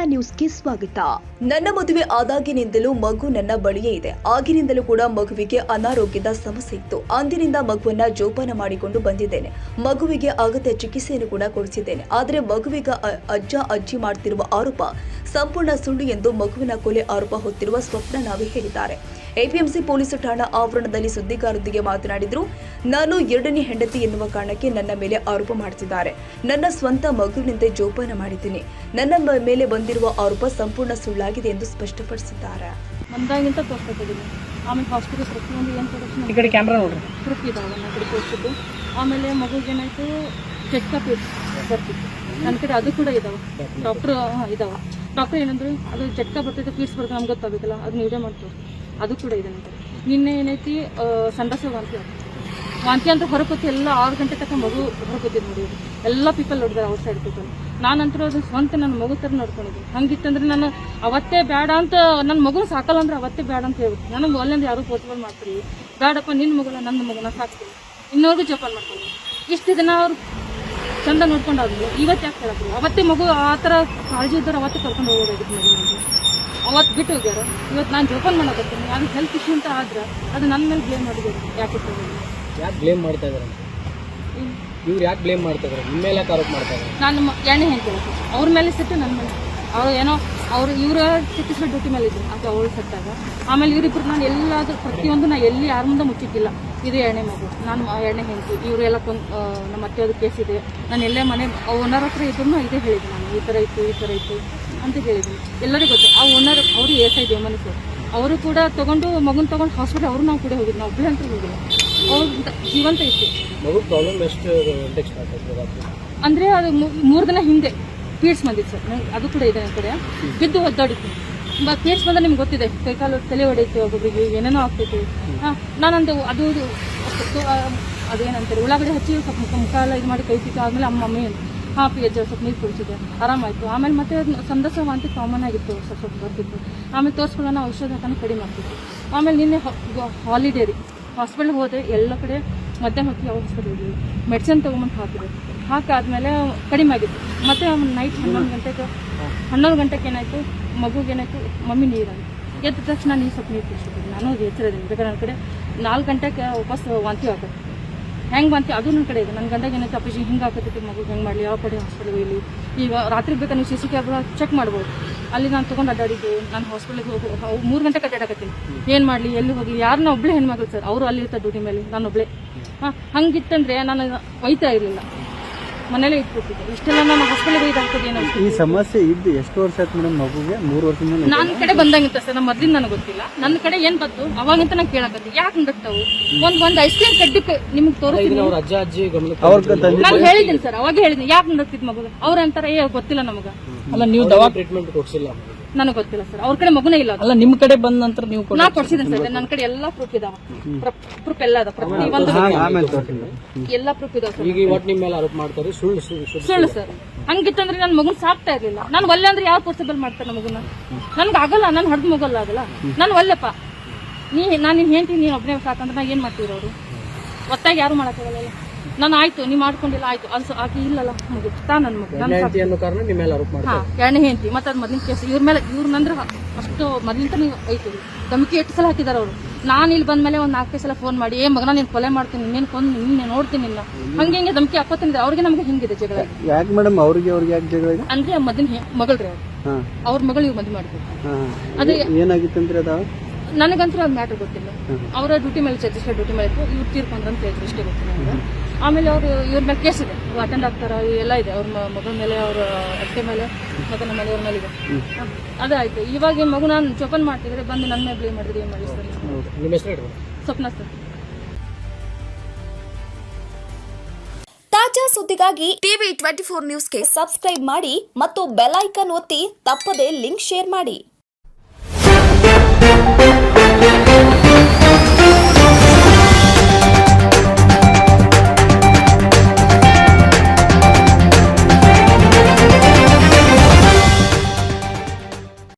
ಕನ್ನಡ ನ್ಯೂಸ್ಗೆ ಸ್ವಾಗತ. ನನ್ನ ಮದುವೆ ಆದಾಗಿನಿಂದಲೂ ಮಗು ನನ್ನ ಬಳಿಯೇ ಇದೆ. ಆಗಿನಿಂದಲೂ ಕೂಡ ಮಗುವಿಗೆ ಅನಾರೋಗ್ಯದ ಸಮಸ್ಯೆ ಇತ್ತು. ಅಂದಿನಿಂದ ಮಗುವನ್ನ ಜೋಪಾನ ಮಾಡಿಕೊಂಡು ಬಂದಿದ್ದೇನೆ. ಮಗುವಿಗೆ ಅಗತ್ಯ ಚಿಕಿತ್ಸೆಯನ್ನು ಕೂಡ ಕೊಡಿಸಿದ್ದೇನೆ. ಆದರೆ ಮಗುವಿಗ ಅಜ್ಜ ಅಜ್ಜಿ ಮಾಡ್ತಿರುವ ಆರೋಪ ಸಂಪೂರ್ಣ ಸುಳ್ಳು ಎಂದು ಮಗುವಿನ ಕೊಲೆ ಆರೋಪ ಹೊತ್ತಿರುವ ಸ್ವಪ್ನ ನಾವೇ ಹೇಳಿದ್ದಾರೆ. ಎಪಿಎಂಸಿ ಪೊಲೀಸ್ ಠಾಣಾ ಆವರಣದಲ್ಲಿ ಸುದ್ದಿಗಾರರೊಂದಿಗೆ ಮಾತನಾಡಿದ್ರು ನಾನು ಎರಡನೇ ಹೆಂಡತಿ ಎನ್ನುವ ಕಾರಣಕ್ಕೆ ನನ್ನ ಮೇಲೆ ಆರೋಪ ಮಾಡುತ್ತಿದ್ದಾರೆ ನನ್ನ ಸ್ವಂತ ಮಗುವಿನಂತೆ ಜೋಪಾನ ಮಾಡಿದ್ದೀನಿ. ನನ್ನ ಮ- ಮೇಲೆ ಬಂದಿರುವ ಆರೋಪ ಸಂಪೂರ್ಣ ಸುಳ್ಳಾಗಿದೆ ಎಂದು ಸ್ಪಷ್ಟಪಡಿಸಿದ್ದಾರೆ. ಬಂದಾಗಿಂತ ತೋರಿಸ್ಕೊತಿದ್ದೀನಿ ಆಮೇಲೆ ಹಾಸ್ಪಿಟಲ್ ಪ್ರತಿಯೊಂದು ಏನು ಈ ಕೊಡೋಷ್ಟು ಕಡೆ ಕ್ಯಾಮ್ರಾ ನೋಡ್ರಿ. ಪ್ರೂಫ್ ಇದಾವೆ ನನ್ನ ಕಡೆ ತೋರಿಸಿದ್ದು. ಆಮೇಲೆ ಮಗುಗೆ ಏನಾಯಿತು ಚೆಕ್ಅಪ್ ಬರ್ತಿತ್ತು. ನನ್ನ ಕಡೆ ಅದು ಕೂಡ ಇದಾವೆ. ಡಾಕ್ಟ್ರ್ ಇದಾವೆ. ಡಾಕ್ಟರ್ ಏನಂದ್ರು ಅದು ಚೆಕ್ಅಪ್ ಬರ್ತೈತೆ ಫೀಸ್ ಬರ್ತದೆ ನಮ್ಗೆ ಗೊತ್ತಾಗಬೇಕಲ್ಲ ಅದು ನೀವೇ ಮಾಡಿ ತೋರಿಸಿ ಅದು ಕೂಡ ಇದೆ ನಂತರ ನಿನ್ನೆ ಏನೈತಿ ಸಂಡಸ ವಾಂತಿ. ವಾಂತಿ ಅಂತ ಹೊರಕೊತ್ತಿ ಎಲ್ಲ ಆರು ಗಂಟೆ ತಕ್ಕ ಮಗು ಹೊರಕೊತ್ತಿದ್ ನೋಡಿ. ಎಲ್ಲ ಪೀಪಲ್ ನೋಡಿದಾರೆ ಔಟ್ ಸೈಡ್ ಪೀಪಲ್ ನಾನಂತರ ಅದು ಸ್ವಂತ ನನ್ನ ಮಗು ಥರ ನೋಡ್ಕೊಂಡಿದ್ದೆ ಹಂಗಿತ್ತಂದ್ರೆ ನಾನು ಅವತ್ತೇ ಬೇಡ ಅಂತ, ನನ್ನ ಮಗು ಸಾಕಲ್ಲ ಅಂದ್ರೆ ಅವತ್ತೇ ಬೇಡ ಅಂತ ಹೇಳ್ಬಿಟ್ಟು, ನನಗೆ ಒಳ್ಳೆಂದು ಯಾರು ಪೋಸ್ಟ್ಬಲ್ ಮಾಡ್ತೀರಿ? ಬೇಡಪ್ಪ, ನಿನ್ನ ಮಗುನ, ನನ್ನ ಮಗುನ ಸಾಕ್ತೀನಿ. ಇನ್ನೊಂದು ಜೋಪಾನ ಮಾಡ್ತೀನಿ ಇಷ್ಟು ದಿನ ಅವ್ರು ಚಂದ ನೋಡ್ಕೊಂಡು ಆದ್ಮೇಲೆ ಇವತ್ತು ಯಾಕೆ ಹೇಳಕ್ಕಿಲ್ಲ ಅವತ್ತೇ ಮಗು ಆ ಥರ ಕಾಳಜಿ ಇದ್ದಾರೆ ಅವತ್ತೇ ಕರ್ಕೊಂಡು ಹೋಗೋದಾಗಿತ್ತು ಮಗು ನನಗೆ ಅವತ್ತು ಬಿಟ್ಟು ಹೋಗ್ಯಾರ. ಇವತ್ತು ನಾನು ಜೋಪಾನ ಮಾಡಕತ್ತೀನಿ ಯಾವ ಹೆಲ್ತ್ ಇಶ್ಯೂ ಅಂತ ಆದ್ರೆ ಅದು ನನ್ನ ಮೇಲೆ ಬ್ಲೇಮ್ ಮಾಡಿದ್ರು. ಯಾಕೆ ಬ್ಲೇಮ್ ಮಾಡ್ತಾ ಇವ್ರು ಯಾಕೆ ಬ್ಲೇಮ್ ಮಾಡ್ತಾ ಇದಾರೆ? ನಿಮ್ಮ ಮೇಲೆ ಯಾಕೆ ಆರೋಪ ಮಾಡ್ತಾ ಇದಾರೆ? ನಾನು ಎಣ್ಣೆ ಹೇಳ್ತೀನಿ ಅವ್ರ. ಮೇಲೆ ಸಿಟ್ಟು ನನ್ನ ಮೇಲೆ. ಅವರು ಏನೋ ಅವರು ಇವರ ಚಿಕಿತ್ಸೆ ಡ್ಯೂಟಿ ಮೇಲೆ ಇದ್ರು. ಅಂತ ಅವಳು ಸತ್ತಾಗ. ಆಮೇಲೆ ಇವರಿಬ್ರು ನಾನು ಎಲ್ಲಾದ್ರೂ ಪ್ರತಿಯೊಂದು ನಾನು ಎಲ್ಲಿ ಯಾರ ಮುಂದೆ ಮುಚ್ಚಿದ್ದಿಲ್ಲ ಇದು ಎಣ್ಣೆ ಮಗು. ನಾನು ಎಣ್ಣೆ ಹೆಂಡತಿ. ಇವರೆಲ್ಲ ಕೊಂದು ನಮ್ಮ ಅತ್ತೆಯದು ಕೇಸ್ ಇದೆ. ನಾನು ಎಲ್ಲೇ ಮನೆ ಓನರ್ ಹತ್ರ ಇದ್ರು ಇದೇ ಹೇಳಿದ್ದೆ ನಾನು. ಈ ಥರ ಇತ್ತು ಈ ಥರ ಇತ್ತು. ಅಂತ ಹೇಳಿದ್ರು. ಎಲ್ಲರಿಗೂ ಗೊತ್ತು. ಆ ಓನರ್ ಅವರು ಎಸ್ ಐ ದೇವಮನಸ್ಸು ಅವರು ಕೂಡ ತಗೊಂಡು ಮಗುನ ತಗೊಂಡು ಹಾಸ್ಪಿಟಲ್ ಅವರು ನಾವು ಕೂಡ ಹೋಗಿದ್ವಿ. ನಾವು ಒಬ್ಬಳೆ ಅಂತ ಹೋಗಿಲ್ಲ. ಅವ್ರು ಜೀವಂತ ಇತ್ತು ಅಂದ್ರೆ ಅದು ಮೂರು ದಿನ ಹಿಂದೆ ಪೀಡ್ಸ್ ಬಂದಿತ್ತು ಸರ್. ನಂಗೆ ಅದು ಕೂಡ ಇದೆ ನನ್ನ ಕಡೆ. ಬಿದ್ದು ಒದ್ದಾಡಿತ್ತು ಪೀಡ್ಸ್ ಬಂದ್ರೆ ನಿಮ್ಗೆ ಗೊತ್ತಿದೆ. ಕೈಕಾಲು ತಲೆ ಹೊಡೆಯುತ್ತೆ ಒಬ್ಬೊಬ್ಬರಿಗೆ ಏನೇನೋ ಆಗ್ತೈತಿ. ಹಾಂ ನಾನಂದು ಅದು ಅದೇನಂತಾರೆ ಉಳ್ಳಾಗಡೆ ಹಚ್ಚಿ ಸ್ವಲ್ಪ ಮುಖ ಮುಖ ಎಲ್ಲ ಇದು ಮಾಡಿ ಕೈ ಆದ್ಮೇಲೆ ಅಮ್ಮ ಮಮ್ಮಿ ಹಾಂ ಪಿ ಎಜ್ ಸ್ವಲ್ಪ ನೀರು ಕುಡಿಸಿದೆ. ಆರಾಮಾಯಿತು. ಆಮೇಲೆ ಮತ್ತೆ ಸಂದಸ ವಾಂತಿ ಕಾಮನ್ ಆಗಿತ್ತು ಸ್ವಲ್ಪ ಸ್ವಲ್ಪ ಬರ್ತಿತ್ತು. ಆಮೇಲೆ ತೋರಿಸ್ಕೊಳ್ಳೋಣ ಔಷಧ ಹಾಕೋಣ ಕಡಿಮೆ ಆಗ್ತಿತ್ತು. ಆಮೇಲೆ ನಿನ್ನೆ ಹಾಲಿಡೇ ರೀ. ಹಾಸ್ಪಿಟ್ಲ್ಗೆ ಹೋದೆ ಎಲ್ಲ ಕಡೆ ಮಧ್ಯಾಹ್ನ ಹೊತ್ತಿಗೆ ಯಾವ ಹಾಸ್ಪಿಟಲ್ ಹೋಗಿದ್ವಿ ಮೆಡಿಸಿನ್ ತೊಗೊಂಬಂದು ಹಾಕಿದೆ ಹಾಕಾದ್ಮೇಲೆ ಕಡಿಮೆ ಆಗಿತ್ತು. ಮತ್ತೆ ನೈಟ್ ಹನ್ನೊಂದು ಗಂಟೆಗೆ ಹನ್ನೊಂದು ಗಂಟೆಗೆ ಏನಾಯಿತು? ಮಗುಗೆ ಏನಾಯಿತು? ಮಮ್ಮಿ ನೀರಾಗಿ ಎದ್ದ ತಕ್ಷಣ ನೀರು ಸ್ವಲ್ಪ ನೀರು ಕುಡಿಸಿದ್ದೆ ನಾನು ಎಚ್ಚರದಿನಿ ಬೇಕಾದ್ರೆ ನನ್ನ ಕಡೆ ನಾಲ್ಕು ಗಂಟೆಗೆ ವಾಪಸ್ ವಾಂತಿ ಆಗುತ್ತೆ ಹೆಂಗೆ ಬಂತು? ಅದು ನನ್ನ ಕಡೆ ಇದೆ. ನನ್ನ ಗಂಡಗೆ ಏನಾಯ್ತು ಆಪರೇಷನ್ ಹಿಂಗೆ ಮಗು, ಹೆಂಗೆ ಮಾಡಲಿ, ಯಾವ ಕಡೆ ಹಾಸ್ಪಿಟಲ್ ಇಲ್ಲಿ ಈಗ ರಾತ್ರಿ ಬೇಕಾ ನೀವು ಸಿ ಸಿ ಚೆಕ್ ಮಾಡ್ಬೋದು. ಅಲ್ಲಿ ನಾನು ತೊಗೊಂಡು ಅಡ್ಡಾಡಿದ್ದೆ, ನಾನು ಹಾಸ್ಪಿಟ್ಲಿಗೆ ಹೋಗಿ ಮೂರು ಗಂಟೆ ಕಟ್ಟಾಡಕತ್ತೀನಿ ಏನು ಮಾಡಲಿ, ಎಲ್ಲಿ ಹೋಗಿ ಯಾರನ್ನ ಒಬ್ಬಳೇ ಹೆಣ್ಮಗಳು ಸರ್ ಅವರು ಅಲ್ಲಿ ಇರ್ತಾರೆ ಡ್ಯೂಟಿ ಮೇಲೆ. ನಾನು ಒಬ್ಬಳೇ ಹಾಂ, ಹಂಗಿತ್ತಂದರೆ ನಾನು ಒಯ್ತಾ ಇರಲಿಲ್ಲ. ಮನೇಲೇ ಇಟ್ಬಿಟ್ಟಿದ್ದೆ. ಇಷ್ಟೆಲ್ಲ ನಾನು ಹಾಸ್ಪಿಟಲ್ಗೆ ಒಯ್ದಾಗ್ತದೆ ಏನೋ ಈ ಸಮಸ್ಯೆ ಇದ್ದು ಎಷ್ಟು ವರ್ಷ ಆಯ್ತು ಮೇಡಮ್ ಮಗುಗೆ? ಮೂರು ವರ್ಷದಿಂದ ನನ್ನ ಕಡೆ ಬಂದಂಗಿತ್ತ ಸರ್ ನಮ್ಮ ಮೊದ್ಲಿಂದ ನನಗೆ ಗೊತ್ತಿಲ್ಲ. ನನ್ನ ಕಡೆ ಏನ್ ಬಂತು? ಅವಾಗಂತ ನಾನು ಕೇಳಕತ್ತೆ. ಯಾಕೆ ನಡಕ್ತಾವು ಒಂದ್ ಒಂದ್ ಐಸ್ ಕ್ರೀಮ್ ಕಡ್ಡಿ ನಿಮ್ಗೆ ತೋರಿಸ್ತೀನಿ. ಅವ್ರ ಅಜ್ಜ ಅಜ್ಜಿ ಅವ್ರ ತಂದೆ ನಾನು ಹೇಳಿದ್ದೀನಿ ಸರ್ ಅವಾಗ ಹೇಳಿದ್ದೀನಿ. ಯಾಕೆ ನಡಕ್ತಿದ್ ಮಗು ಅವ್ರ ಅಂತಾರೆ ಏ ಗೊತ್ತಿಲ್ಲ ನಮಗ. ಅಲ್ಲ ನೀವು ದವಾ ಟ್ರೀಟ್ಮೆಂಟ್ ಕೊಡ್ಸಿಲ್ಲ. ನನಗೆ ಗೊತ್ತಿಲ್ಲ ಸರ್. ಅವ್ರ ಕಡೆ ಮಗುನೇ ಇಲ್ಲ ಅದು. ಅಲ್ಲ ನಿಮ್ ಕಡೆ ಬಂದ ನಂತರ ನೀವು ನಾ ಕೊಡ್ಸಿದ್ದೀನಿ ಸರ್. ನನ್ನ ಕಡೆ ಎಲ್ಲಾ ಪ್ರೂಫ್ ಇದಾವ. ಪ್ರೂಫ್ ಎಲ್ಲ ಅದ. ಪ್ರತಿ ಒಂದು ಆಮೇಲೆ ತೋರಿಸಿ ಎಲ್ಲಾ ಪ್ರೂಫ್ ಇದಾವ ಸರ್. ಈಗ ಇವತ್ತು ನಿಮ್ಮ ಮೇಲೆ ಆರೋಪ ಮಾಡ್ತಾರೆ ಸುಳ್ಳು ಸುಳ್ಳು ಸುಳ್ಳು ಸುಳ್ಳು. ಸರ್. ಹಂಗಿತ್ತಂದ್ರೆ ನನ್ನ ಮಗುನ್ ಸಾಕ್ತಾ ಇರ್ಲಿಲ್ಲ. ನಾನು ಒಲ್ಲೆ ಅಂದ್ರೆ ಯಾವ ಪೋಸಿಬಲ್ ಮಾಡ್ತಾರೆ ಮಗುನ ನನ್ಗ ಆಗಲ್ಲ ನಾನು ಹಡ್ದು ಮಗಲ್ಲ ಆಗಲ್ಲ ನಾನು ಒಲ್ಲೆಪ್ಪ. ನೀ ನಾನು ನಿನ್ ಹೇಳ್ತೀನಿ ನೀನು ಒಬ್ಬನೇ ಸಾಕಂದ್ರೆ ನಾ ಏನ್ ಮಾಡ್ತೀರ ಅವರು? ಒತ್ತಾಗಿ ಯಾರು ಮಾಡೋಕ್ಕಾಗಲ್ಲ ನಾನು ಆಯ್ತು ನೀ ಮಾಡ್ಕೊಂಡಿಲ್ಲ ಆಯ್ತು. ಅದು ಆಕೆ ಇಲ್ಲಲ್ಲ ಮಗು ತಾ ನನ್ನ ಮಗು ನನ್ನ ಹೆಂಡತಿ ಅನ್ನೋ ಕಾರಣ ನಿಮ್ಮ ಮೇಲೆ ಆರೋಪ ಮಾಡ್ತಾರೆ. ಹಾ ಎರಡನೇ ಹೆಂಡತಿ. ಮತ್ತೆ ಅದು ಮೊದಲಿನ ಕೇಸ್ ಇವ್ರ ಮೇಲೆ ಇವ್ರನ್ನಂದ್ರೆ ಅಷ್ಟು ಮೊದಲಿಂದ ನೀವು ಐತಿ. ಧಮಕಿ ಎಷ್ಟು ಸಲ ಹಾಕಿದಾರ ಅವರು. ನಾನು ಇಲ್ಲಿ ಬಂದ್ಮೇಲೆ ಒಂದು ನಾಲ್ಕೈದು ಸಲ ಫೋನ್ ಮಾಡಿ ಏ ಮಗನ ನೀನು ಕೊಲೆ ಮಾಡ್ತೀನಿ ನೀನು ಕೊಂದು ನಿನ್ನೆ ನೋಡ್ತೀನಿ ನಿನ್ನ. ಹಂಗೆ ಹಿಂಗೆ ಧಮಕಿ ಹಾಕೋತೀನಿ ಅವ್ರಿಗೆ ನಮಗೆ ಹಿಂಗಿದೆ ಜಗಳ. ಯಾಕೆ ಮೇಡಮ್ ಅವ್ರಿಗೆ ಅವ್ರಿಗೆ ಯಾಕೆ ಜಗಳ ಅಂದ್ರೆ ಮೊದಲಿನ ಮಗಳ್ರಿ ಅವ್ರು. ಅವ್ರ ಮಗಳು ಇವ್ ಮದುವೆ ಮಾಡ್ಬೇಕು. ಅದು ಏನಾಗಿತ್ತು ಅಂದ್ರೆ ಅದು? ನನಗಂತೂ ಅದು ಮ್ಯಾಟರ್ ಗೊತ್ತಿಲ್ಲ. ಅವರ ಡ್ಯೂಟಿ ಮೇಲೆ ಚರ್ಚಿಸ್ಟರ್ ಡ್ಯೂಟಿ ಮೇಲೆ ಇವ್ರು ತೀರ್ಕೊಂಡ್ರಂತ ಅಂತ ಹೇಳಿದ್ರು ಇಷ್ಟೇ ಗೊತ್ತಿಲ್ಲ ಆಮೇಲೆ ಅವರು ಇವ್ರ ಮೇಲೆ ಕೇಸ್ ಇದೆ ಅಟೆಂಡ್ ಆಗ್ತಾರ ಎಲ್ಲ ಇದೆ. ಅವ್ರ ಮಗನ ಮೇಲೆ ಅವ್ರ ಅತ್ತೆ ಮೇಲೆ ಮಗನ ಮೇಲೆ ಅವ್ರ ಮೇಲೆ ಇದೆ ಅದಾಯ್ತು ಇವಾಗ ಮಗು ನಾನು ಜೋಪನ್ ಮಾಡ್ತಿದ್ರೆ ಬಂದು ನನ್ನ ಮೇಲೆ ಬ್ಲೇಮ್ ಮಾಡಿದ್ರೆ ಏನು ಮಾಡಿ ಸರ್ ನಿಮ್ಮ ಸ್ವಪ್ನ ಸರ್. ತಾಜಾ ಸುದ್ದಿಗಾಗಿ ಟಿವಿ ಟ್ವೆಂಟಿ ಫೋರ್ ನ್ಯೂಸ್ಗೆ ಸಬ್ಸ್ಕ್ರೈಬ್ ಮಾಡಿ ಮತ್ತು ಬೆಲ್ ಐಕನ್ ಒತ್ತಿ ತಪ್ಪದೇ ಲಿಂಕ್ ಶೇರ್ ಮಾಡಿ.